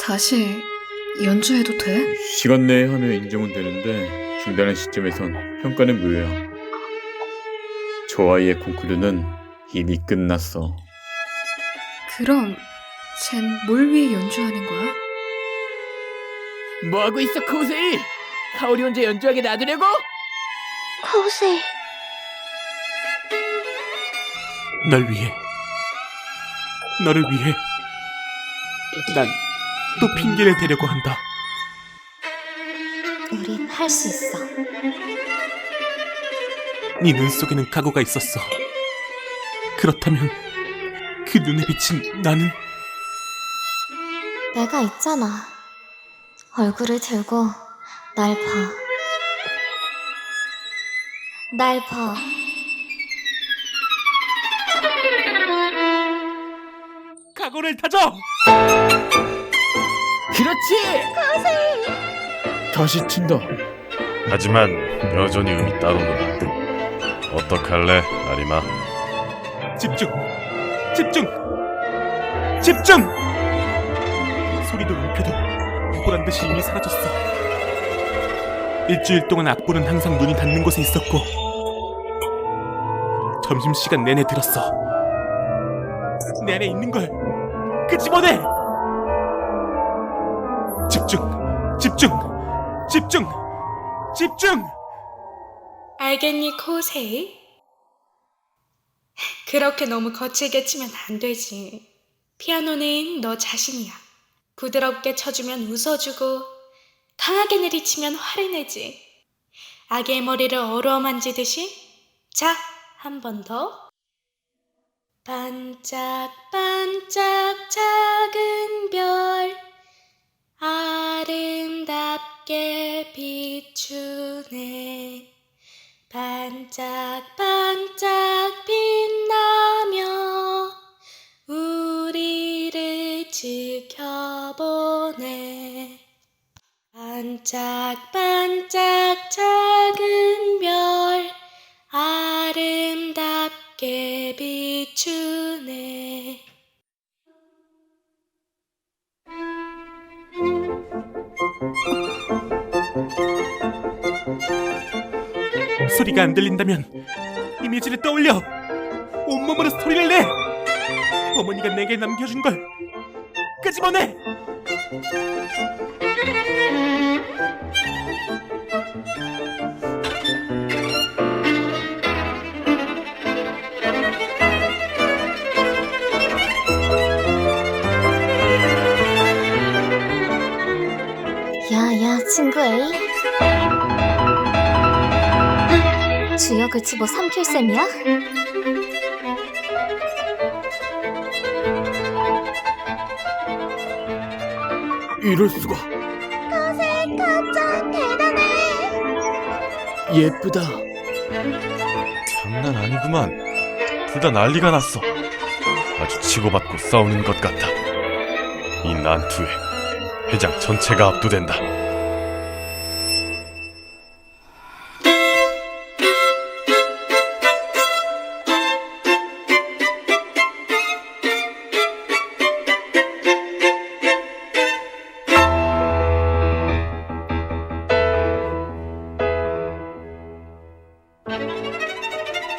다시 연주해도 돼? 시간 내에 하면 인정은 되는데 중단한 시점에선 평가는 무효야. 저 아이의 콩쿠르는 이미 끝났어. 그럼 쟨 뭘 위해 연주하는 거야? 뭐하고 있어 코세이? 카오리 혼자 연주하게 놔두려고? 코우세이, 널 위해 너를 위해 난 또 핑계를 대려고 한다 우린 할 수 있어. 네 눈 속에는 각오가 있었어 그렇다면 그 눈에 비친 나는 내가 있잖아. 얼굴을 들고 날 봐. 날 봐. 각오를 다져 그렇지! 다시 튄다. 하지만 여전히 음이 따로노라. 어떡할래, 아리마? 집중 집중 집중 소리도 음표도 보란 듯이 이미 사라졌어 일주일 동안 악보는 항상 눈이 닿는 곳에 있었고 점심시간 내내 들었어 내 안에 있는 걸 끄집어내 집중 집중 집중 알겠니, 코세이? 그렇게 너무 거칠게 치면 안 되지. 피아노는 너 자신이야. 부드럽게 쳐주면 웃어주고, 강하게 내리치면 화를 내지. 아기의 머리를 어루만지듯이. 자, 한 번 더. 반짝반짝 반짝반짝 빛나며 우리를 지켜보네. 반짝반짝 작은 별 아름답게 비추네. 소리가 안 들린다면 이미지를 떠올려. 온몸으로 소리를 내. 어머니가 내게 남겨준 걸 끄집어내. 야야 친구 A 주역을 집어 삼킬 셈이야? 이럴 수가. 예쁘다. 장난 아니구만. 둘 다 난리가 났어. 아주 치고받고 싸우는 것 같아. 이 난투에 회장 전체가 압도된다.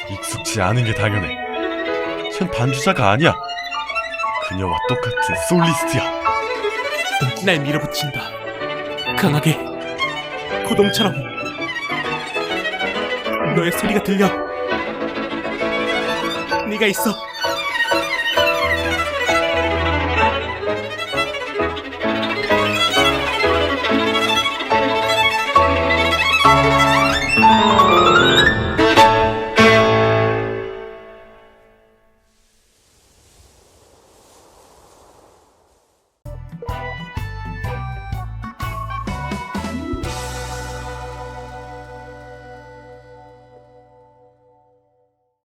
익숙지 않은 게 당연해. 쟨 반주자가 아니야. 그녀와 똑같은 솔리스트야. 날 밀어붙인다 강하게 고동처럼 너의 소리가 들려 네가 있어